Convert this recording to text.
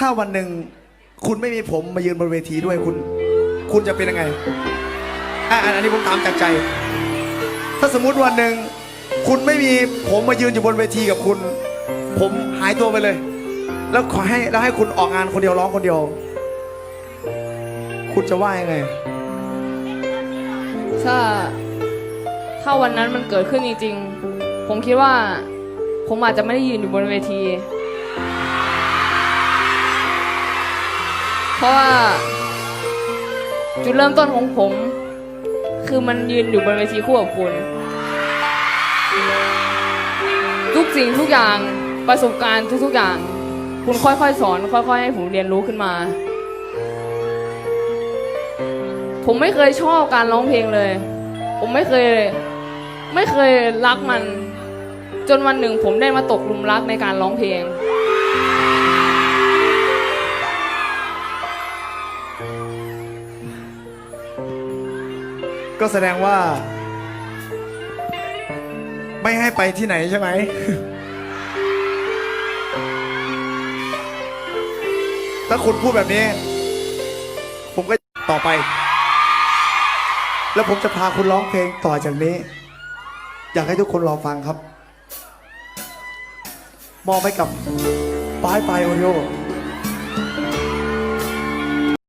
ถ้าวันหนึ่งคุณไม่มีผมมายืนบนเวทีด้วยคุณ คุณจะเป็นยังไงอะอันอันนี้ผมถามจากใจ ถ้าสมมุติวันหนึ่งคุณไม่มีผมมายืนอยู่บนเวทีกับคุณ ผมหายตัวไปเลย แล้วขอให้แล้วให้คุณออกงานคนเดียวร้องคนเดียว คุณจะว่ายังไง ถ้าถ้าวันนั้นมันเกิดขึ้นจริงๆ ผมคิดว่า ผมอาจจะไม่ได้ยืนอยู่บนเวที เพราะว่า จุดเริ่มต้นของผม คือมันยืนอยู่บนเวทีคู่กับคุณ ทุกสิ่งทุกอย่างประสบการณ์ทุกๆอย่าง คุณค่อยๆสอน ค่อย ๆ ให้ผมเรียนรู้ขึ้นมา ผมไม่เคยชอบการร้องเพลงเลย ผมไม่เคย ไม่เคยรักมัน จนวันหนึ่งผมได้มาตกหลุมรักในการร้องเพลง ก็แสดงว่า ไม่ให้ไปที่ไหนใช่ไหม ถ้าคุณพูดแบบนี้ ผมก็ต่อไป แล้วผมจะพาคุณร้องเพลงต่อจากนี้ อยากให้ทุกคนรอฟังครับ มอบให้กับปลายปลายโอริโอ